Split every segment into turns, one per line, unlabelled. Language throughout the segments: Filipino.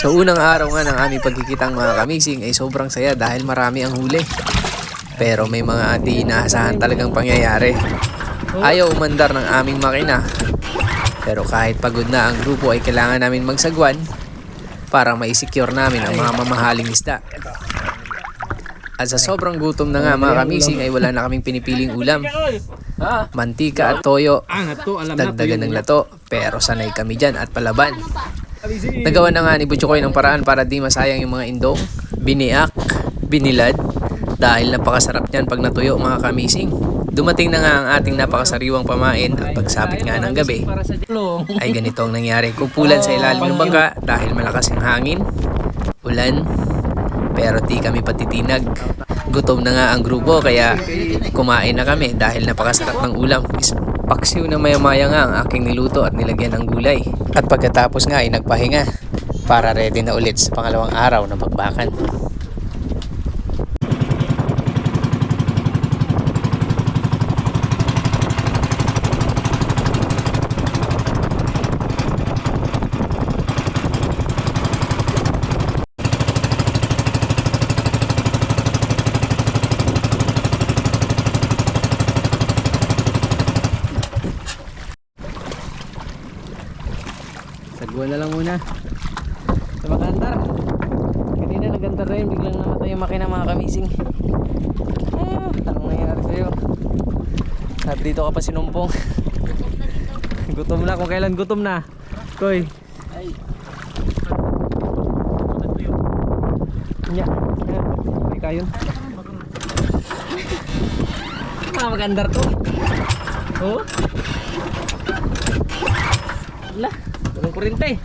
Sa unang araw nga ng aming pagkikitang mga kamising ay sobrang saya dahil marami ang huli. Pero may mga di inaasahan talagang pangyayari. Ayaw umandar ng aming makina. Pero kahit pagod na ang grupo ay kailangan namin magsagwan para maisecure namin ang mga mamahaling isda. At sa sobrang gutom na nga mga kamising ay wala na kaming pinipiling ulam. Mantika at toyo,
na.
dagdagan ng lato, pero sanay kami dyan at palaban. Nagawa na nga ni Butchokoy ng paraan para di masayang yung mga indong, biniak, binilad, dahil napakasarap niyan pag natuyo mga kamising. Dumating na nga ang ating napakasariwang pamain at pagsapit nga ng gabi, ay ganito ang nangyari. Kumpulan sa ilalim ng bangka dahil malakas ang hangin, ulan, pero di kami patitinag. Gutom na nga ang grupo kaya kumain na kami dahil napakasarap ng ulam. Paksiw na maya-maya nga ang aking niluto at nilagyan ng gulay. At pagkatapos nga ay nagpahinga para ready na ulit sa pangalawang araw ng bakbakan. Sagwa na lang muna. Sa makandar. Kanina nagandar rin. Biglang namatay yung makina mga kamising. Ah, anong nangyari sa'yo? At dito ka pa sinumpong. gutom na. Kung kailan gutom na. Koy. Nya. Nya. May kayon. Ah, magandar to. Oh. Ala, walang kurente.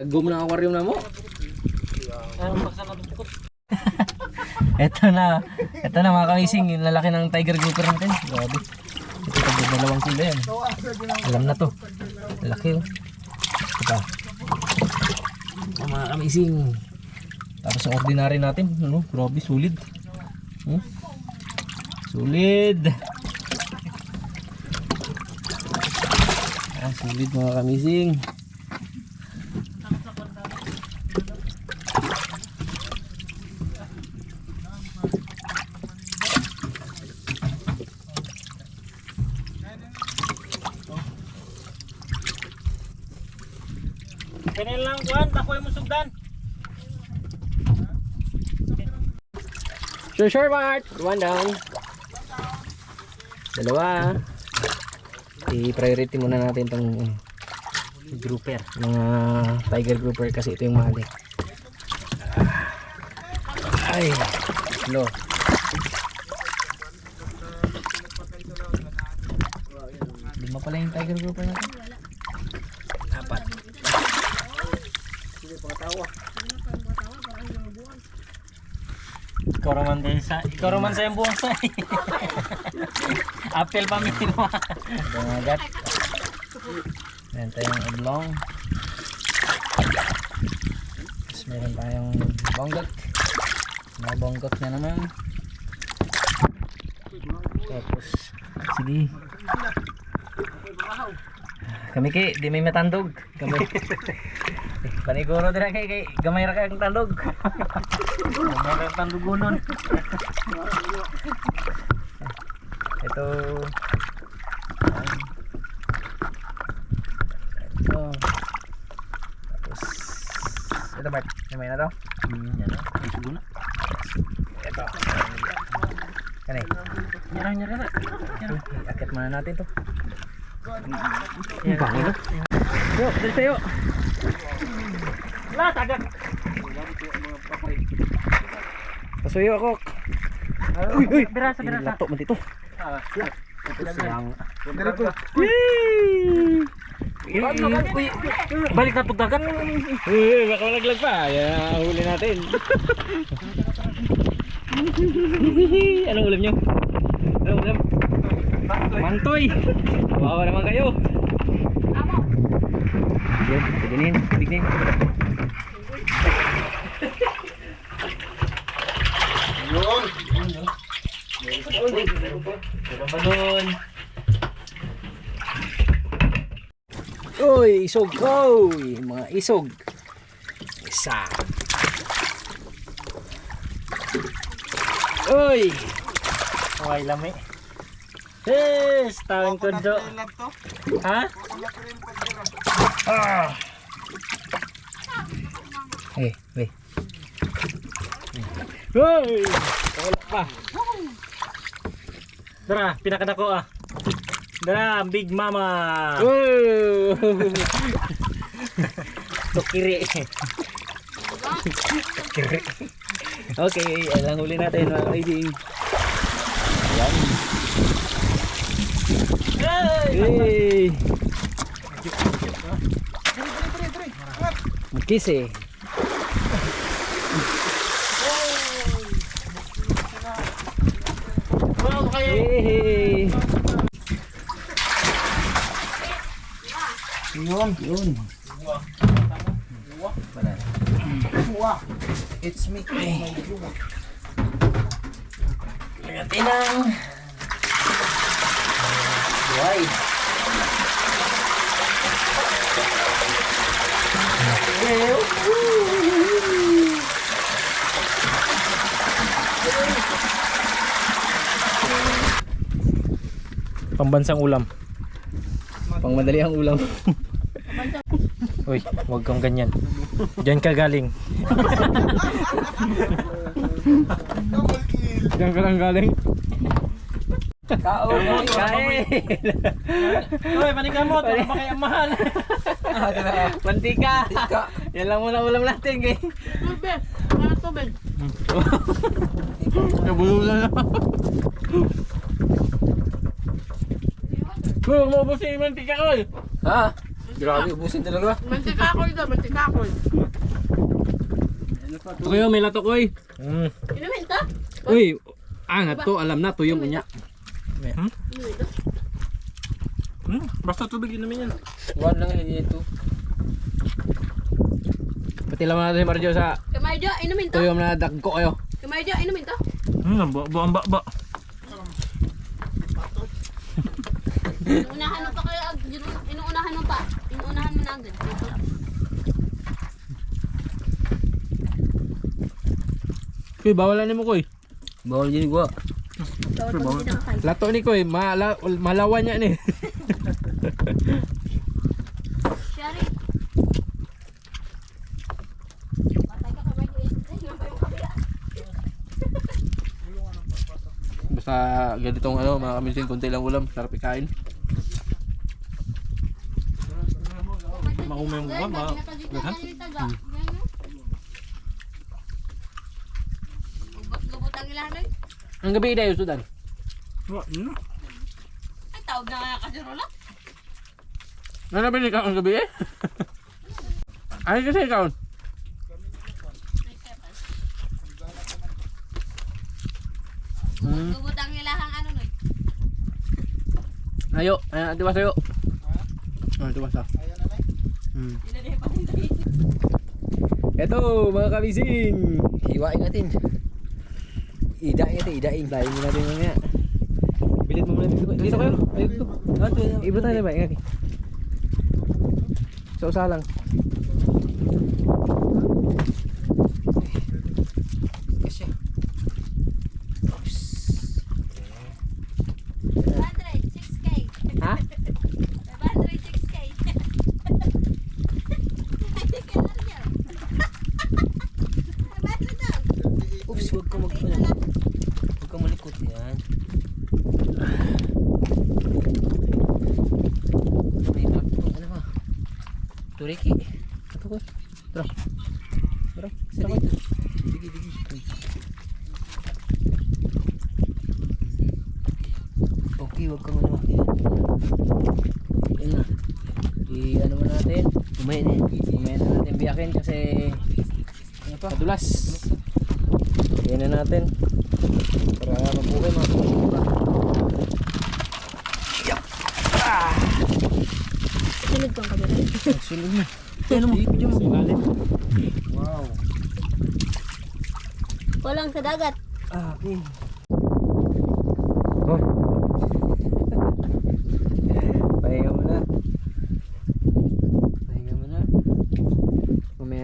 Naggo mo ng aquarium na mo? Eto na. Eto na mga kamising. Yung lalaki ng tiger grouper natin. Grabe. Ito tagod dalawang kilo yan. Alam na to. Laki oh. Ito. Oh, mga kamising. Tapos ang ordinary natin. Ano? Grabe, sulit. Hmm? Sulit. Ah, sulit mga kamising.
Kanin lang, Juan. Takoy mo sugdan.
Sure, sure, Mart. One down. Dalawa. I-priority muna natin tong grouper. Mga tiger grouper kasi ito yung mahal eh. Ay, slow. Lima pala yung tiger grouper natin. Apat.
Ikaw naman din sa... Ikaw naman sa yung buong sa... Apple pa mo.
Bangagat. Meron tayong oblong. Tapos meron tayong bonggok. Mga bonggok na naman. Tapos, sige. Kami kay, di may matandog. Kami. Paniguro din kay kay gamay ra kay ang tandog.
Mga tandugunon.
Ito. Ito. Tapos, ito Bart, may na to?
Hmm, yan o. Ay, siguro na.
Ito. Kanay.
Nyara, nyara na.
Ito, iakit muna natin to.
Ang bango na.
Yo, dali sa'yo.
La, tagak.
Pasuyo ako.
Uy, uy. Birasa, birasa.
Lato man dito.
Ah, balik na pagdagat.
Uy, baka malaglag pa. Yan, huli natin. Anong ulam nyo? Anong ulam? Mantoy. Wawa naman kayo. Yan, tignan, Uy,
meron pa. Meron pa doon.
Uy, isog ko! Mga isog. Isa. Uy!
Okay, lami. Yes! Tawin ko do. Ha? Ah!
Hey, hey.
Uy! Wala pa. Dara, pinakadako ah. Dara, Big Mama.
Oh!
Tukiri. Tukiri.
okay, alang huli natin mga kaibing. Ayan. Hey! Magkis eh.
Wow, kayo.
Hey!
Yun.
Yun.
It's me.
Lagatin ng wide.
Pambansang ulam.
Pang madali ang ulam.
Uy, wag kang ganyan. Diyan ka galing.
Diyan ka lang galing. Kaon! Kain!
Uy, paningan mo. Ito pa kaya mahal.
Mantika! Yan lang muna ulam natin kay.
Tubig. Wala tubig.
Nabululan na.
Uy, maubos yung mantika ko. eh.
Ha? Grabe, ubusin talaga.
Daw, mantikakoy.
Ito kayo, may lato ko eh.
Mm.
Inumin to?
Uy, angat to, alam na, tuyong unya.
Inumin to?
Hmm, basta tubig inumin yan.
One lang hindi ito. Pati laman natin si Marjo sa
Kamarjo, inumin to?
tuyong na dagko kayo.
Kamarjo, inumin to?
Hmm, ba, ba, ba, ba.
Inuunahan mo pa kayo. ag- yun- Inuunahan mo pa. Inuunahan mo na agad. Dito.
Uy, bawalan ni mo eh. Bawal
hindi nakakain.
Lato ni eh, mala, malawan niya ni.
Shari.
Basta ganitong ano, mga kamisin, konti lang ulam, sarap ikain.
Maumay mo ba? Ma
Gaghan? Ubot-lubot ang ilan eh.
Ang gabi na yung sudan.
Wa, hmm.
Ay, tawag na kaya kasirola.
Ano ba ikaw ang gabi eh? Ay kasi ikaw. Hmm.
Ubot ang ilahang ano nun.
Ayo, ayan, ati basa yo. Ah, ati basa. Hmm. Eto mga kamising. Hiwain natin. Idain natin, idain. Mo natin mamaya. Bilit mo muna dito. Dito kayo. Ay, Dito. Iba tayo na ba? Ingati. Sa usa lang.
Kasi.
Hundred, 6K.
Ha?
506K. Hindi ka lang yan. 500 daw.
Oops, huwag ka mag... ano, Huwag ka malikot yan. May takto. Ano ba? Turiki.
Ito ko. Tara. Tara.
Sa dito. Digi, digi. Okay, huwag kang ano.
Yun na. I ano mo natin?
Na yan.
Mamaya na natin biyakin kasi ano pa? Madulas. Yan na natin. Para mabuhay mga kapatid.
Sunod kang kabila.
Sulog na. Yan mo. Mo.
Wow.
Walang sa dagat.
Ah, okay.
Oh. Pahinga mo na.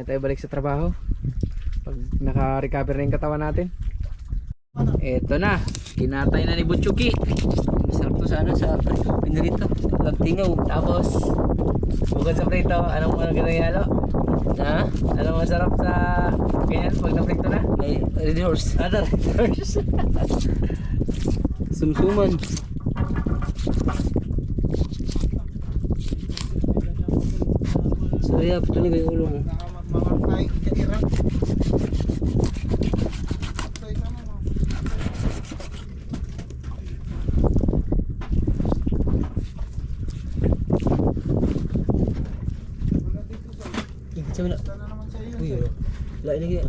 tayo balik sa trabaho. Pag naka-recover na yung katawan natin. Eto na. Kinatay na ni Butchuki.
Masarap to sa ano, sa pinirito. Lagtingaw. Tapos,
Bukod sa prito, anong mga ginayalo?
ha?
Anong masarap sa ganyan pag na-prito na?
May red horse.
Other
Sumsuman. So, yeah, patuloy kayo ulo mo. Ikit sa wala. Uy, oh. wala lagi.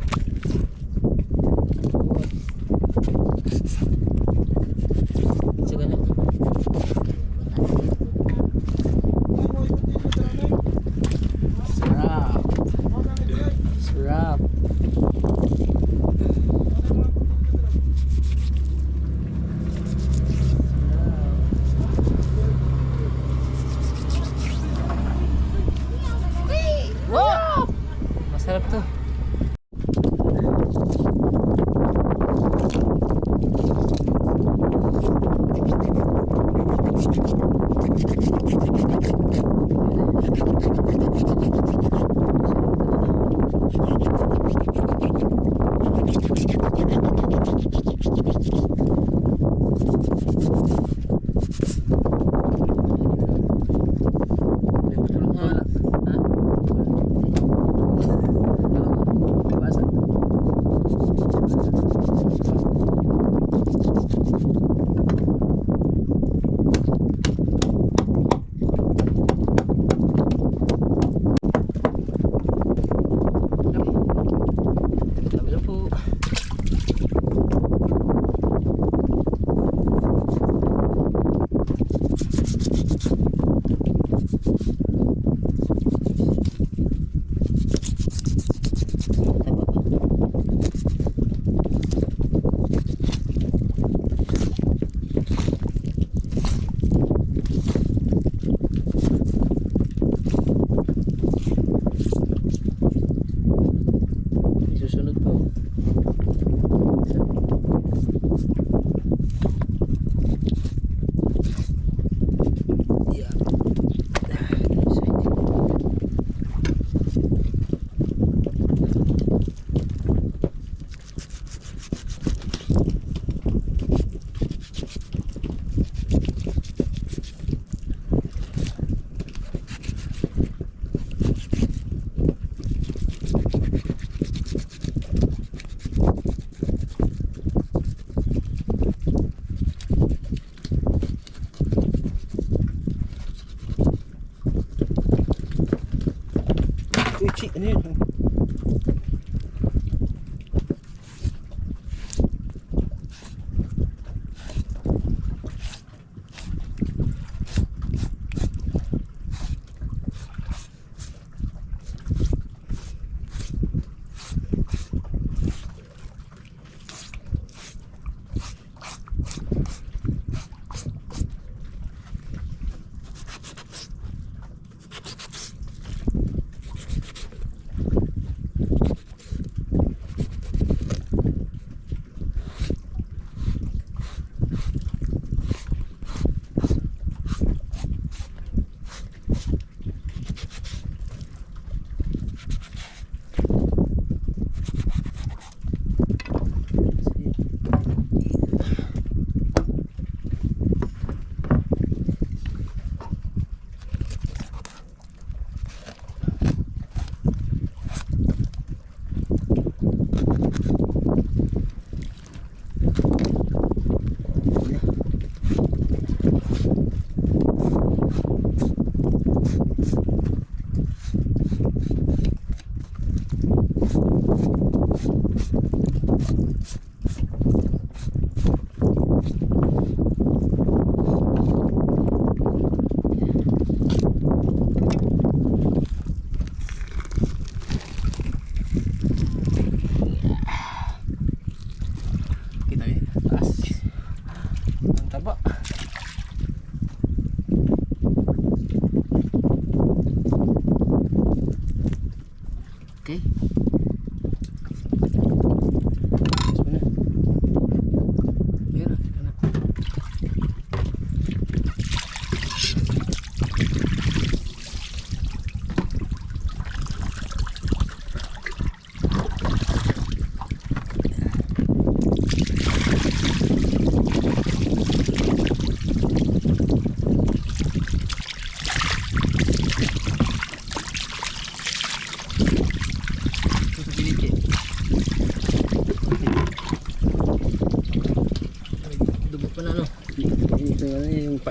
哎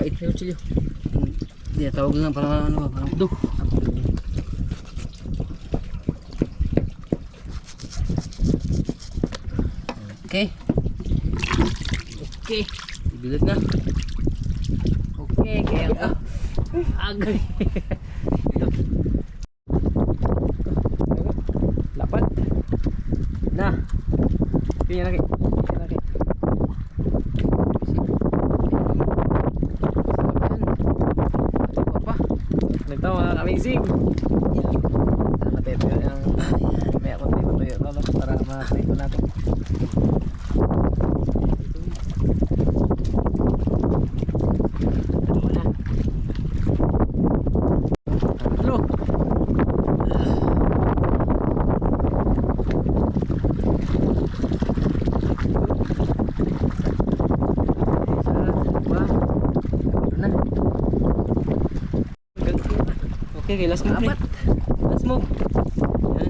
yung pait na kutsilyo? Hindi, tawag lang parang ano parang do. Okay. Okay. Ibilad na. Okay, kaya ah. Agay.
Lapat. Na. Kaya laki. Kaya laki.
Apa?
Ito mga amazing. Nakateto yun ang may ako tayo tayo lolo para ma-try ko natin. Ito na. Hello.
Okay, okay, last move. Apat. Last move. Yan.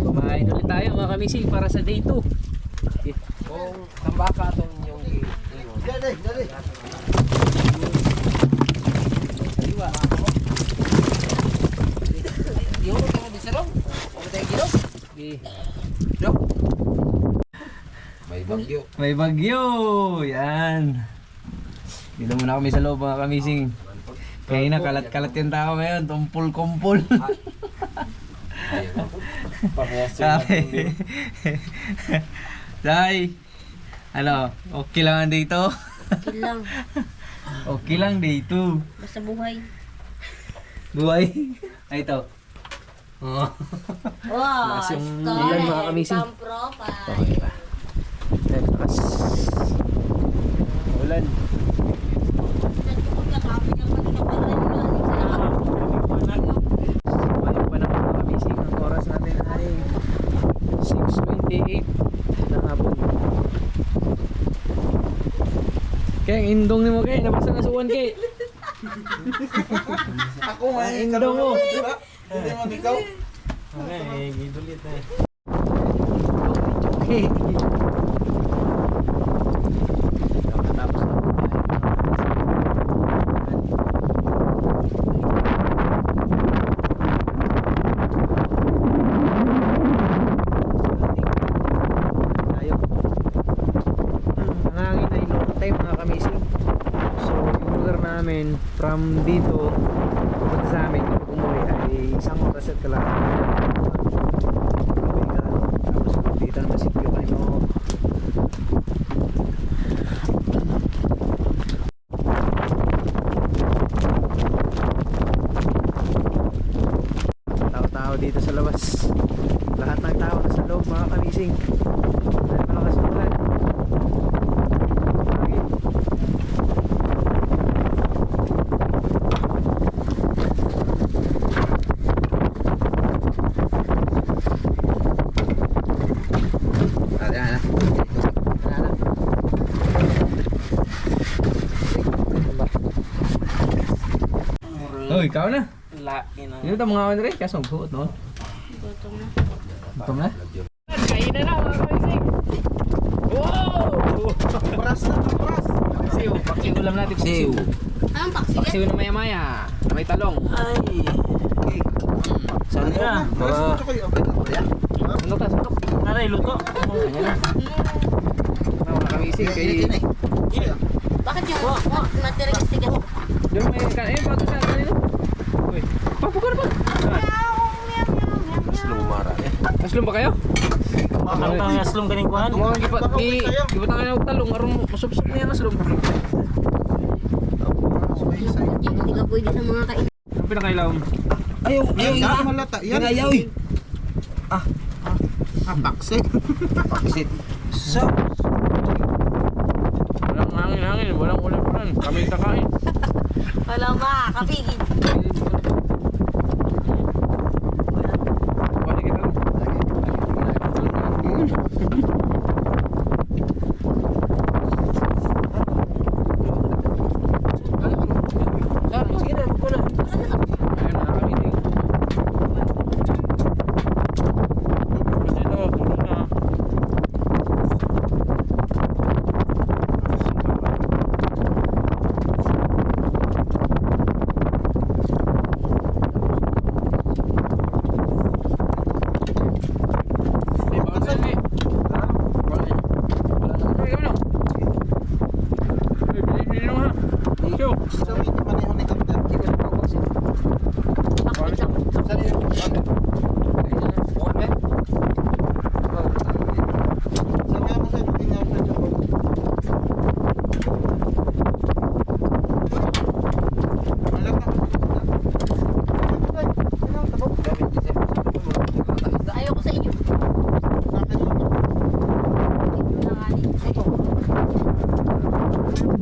Kumain ulit tayo mga kamising para sa day 2.
Kung tambaka itong yung
May bagyo! Yan! Dito muna kami sa loob mga kamising. Kaya na kalat-kalat yung tao ngayon, tumpul-kumpul. Sabi. Day, ano, okay lang ang dito?
Okay lang.
Okay lang dito.
Basta buhay.
Buhay. Ay, ito. Oh.
Wow,
Lakas yung
story.
ulan, mga kamising.
Profile.
Okay pa. Lakas. Ulan. Ayaw pa naman kamising. Ang oras natin ay 6.28 ng hapon. Kaya indong ni mo kay, nabasa nga suwan kay.
Ako nga eh,
indong mo.
Hindi mo ikaw.
Okay, gidulit na eh.
Okay.
Tapos na po tayo. Tayo. Ang hangin ay long time mga kamising. So yung lugar namin from dito papunta sa amin kapag umuwi ay isang oras at kalahati. Tapos dito naman si Pio kayo tao-tao dito sa labas. Lahat ng tao nasa loob mga kamising dahil malakas ang ulan Lagi.
Ah, yan na.
Wala na. Oh, ikaw na.
Laki na.
Dito mga Andre, kaso buot no.
Gutom na.
Gutom na. Kainan na mga kamising. Wow!
Pras na, pras.
Paksiw, paksiw ulam natin. Paksiw.
Anong paksiw?
Paksiw na maya-maya. Na may talong.
Ay.
Okay.
Saan na?
Mga-
na kayo.
Sundok ta, sundok.
Naray, luto.
Ayan na. Na mga kamising kay
Bakit yung oh, tigas?
Doon may kan eh bago sa Uy, papugar pa.
Slow mara eh.
Aslum ba kayo?
Ang tang aslong kaning kuhan.
Mga gipat gi gipat ang kanang talong aron usop-usop niya aslum.
Hindi ka pwede sa mga kain.
Ang pinakailaw.
Ayaw, ayaw, ayaw. Malata. Yan. Ayaw eh. Ah, ah, ah, baksit. Baksit. So,
Walang hangin hangin, walang ulan ulan. Kami kakain.
Wala ba, kapigid.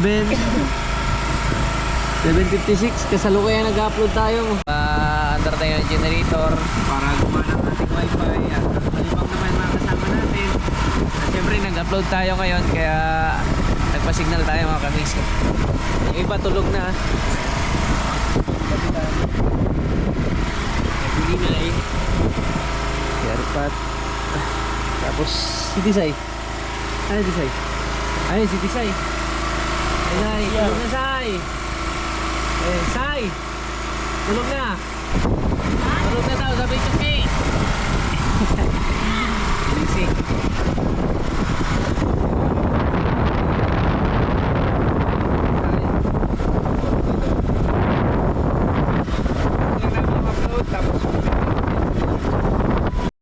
7 7.56 kasalukuyan nag-upload tayo. Pa-andar tayo ng generator para gumana ang ating wifi. At kalibang naman mga kasama natin. At syempre nag-upload tayo ngayon kaya nagpa-signal tayo mga kamis yung iba tulog na. Nabili na eh. Airpat tapos si Tisay. Ano Tisay? Ayun si Tisay Say, tulog na Say. Eh, Say. Tulog na. Tulog na daw, sabi ko, Say.